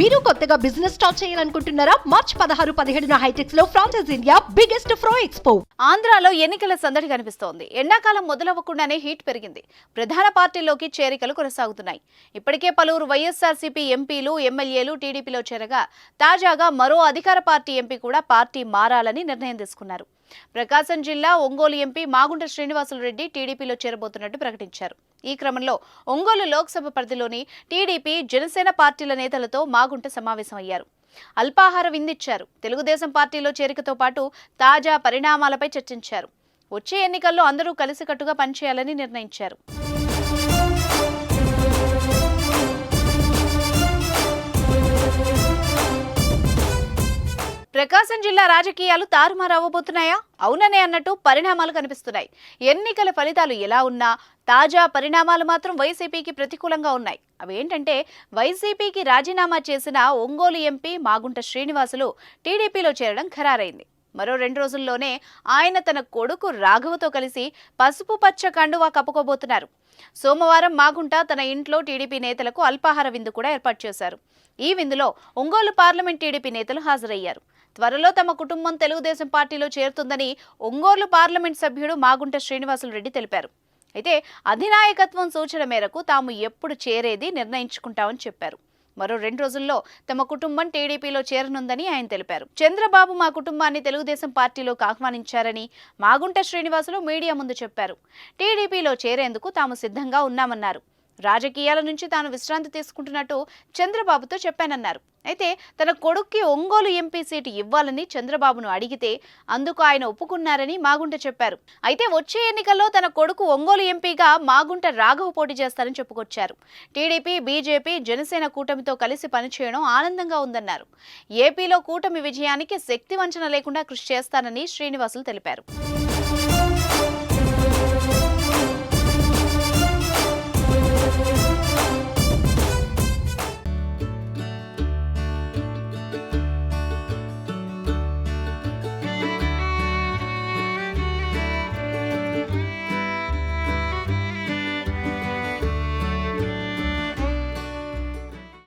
మీరు కొత్తగా business start చేయాలనుకుంటున్నారా? మార్చ్ పదహారు పదిహేడున హైటెక్స్లో franchise India biggest pro expo ఆంధ్రాలో ఎన్నికల సందడి కనిపిస్తోంది. ఎండాకాలం మొదలవ్వకుండానే హీట్ పెరిగింది. ప్రధాన పార్టీల్లోకి చేరికలు కొనసాగుతున్నాయి. ఇప్పటికే పలువురు వైఎస్ఆర్సీపీ ఎంపీలు ఎమ్మెల్యేలు టీడీపీలో చేరగా తాజాగా మరో అధికార పార్టీ ఎంపీ కూడా పార్టీ మారాలని నిర్ణయం తీసుకున్నారు. ప్రకాశం జిల్లా ఒంగోలు ఎంపీ మాగుంట శ్రీనివాసులు రెడ్డి టీడీపీలో చేరబోతున్నట్టు ప్రకటించారు. ఈ క్రమంలో ఒంగోలు లోక్సభ పరిధిలోని టీడీపీ జనసేన పార్టీల నేతలతో మాగుంట సమావేశమయ్యారు. అల్పాహార విందిచ్చారు తెలుగుదేశం పార్టీలో చేరికతో పాటు తాజా పరిణామాలపై చర్చించారు. వచ్చే ఎన్నికల్లో అందరూ కలిసికట్టుగా పనిచేయాలని నిర్ణయించారు. ప్రకాశం జిల్లా రాజకీయాలు తారుమారవ్వబోతున్నాయా అవుననే అన్నట్టు పరిణామాలు కనిపిస్తున్నాయి. ఎన్నికల ఫలితాలు ఎలా ఉన్నా తాజా పరిణామాలు మాత్రం వైసీపీకి ప్రతికూలంగా ఉన్నాయి. అవేంటంటే వైసీపీకి రాజీనామా చేసిన ఒంగోలు ఎంపీ మాగుంట శ్రీనివాసులు టీడీపీలో చేరడం ఖరారైంది. మరో రెండు రోజుల్లోనే ఆయన తన కొడుకు రాఘవతో కలిసి పసుపు పచ్చ కండువా కప్పుకోబోతున్నారు. సోమవారం మాగుంట తన ఇంట్లో టీడీపీ నేతలకు అల్పాహార విందు కూడా ఏర్పాటు చేశారు. ఈ విందులో ఒంగోలు పార్లమెంట్ టీడీపీ నేతలు హాజరయ్యారు. త్వరలో తమ కుటుంబం తెలుగుదేశం పార్టీలో చేరుతుందని ఒంగోలు పార్లమెంట్ సభ్యుడు మాగుంట శ్రీనివాసులు రెడ్డి తెలిపారు. అయితే అధినాయకత్వం సూచన మేరకు తాము ఎప్పుడు చేరేది నిర్ణయించుకుంటామని చెప్పారు. మరో రెండు రోజుల్లో తమ కుటుంబం టీడీపీలో చేరనుందని ఆయన తెలిపారు. చంద్రబాబు మా కుటుంబాన్ని తెలుగుదేశం పార్టీలోకి ఆహ్వానించారని మాగుంట శ్రీనివాసులు మీడియా ముందు చెప్పారు. టీడీపీలో చేరేందుకు తాము సిద్ధంగా ఉన్నామన్నారు. రాజకీయాల నుంచి తాను విశ్రాంతి తీసుకుంటున్నట్టు చంద్రబాబుతో చెప్పానన్నారు. అయితే తన కొడుక్కి ఒంగోలు ఎంపీ సీటు ఇవ్వాలని చంద్రబాబును అడిగితే అందుకు ఆయన ఒప్పుకున్నారని మాగుంట చెప్పారు. అయితే వచ్చే ఎన్నికల్లో తన కొడుకు ఒంగోలు ఎంపీగా మాగుంట రాఘవ పోటీ చేస్తారని చెప్పుకొచ్చారు. టీడీపీ బీజేపీ జనసేన కూటమితో కలిసి పనిచేయడం ఆనందంగా ఉందన్నారు. ఏపీలో కూటమి విజయానికి శక్తి వంచన లేకుండా కృషి చేస్తానని శ్రీనివాసులు తెలిపారు.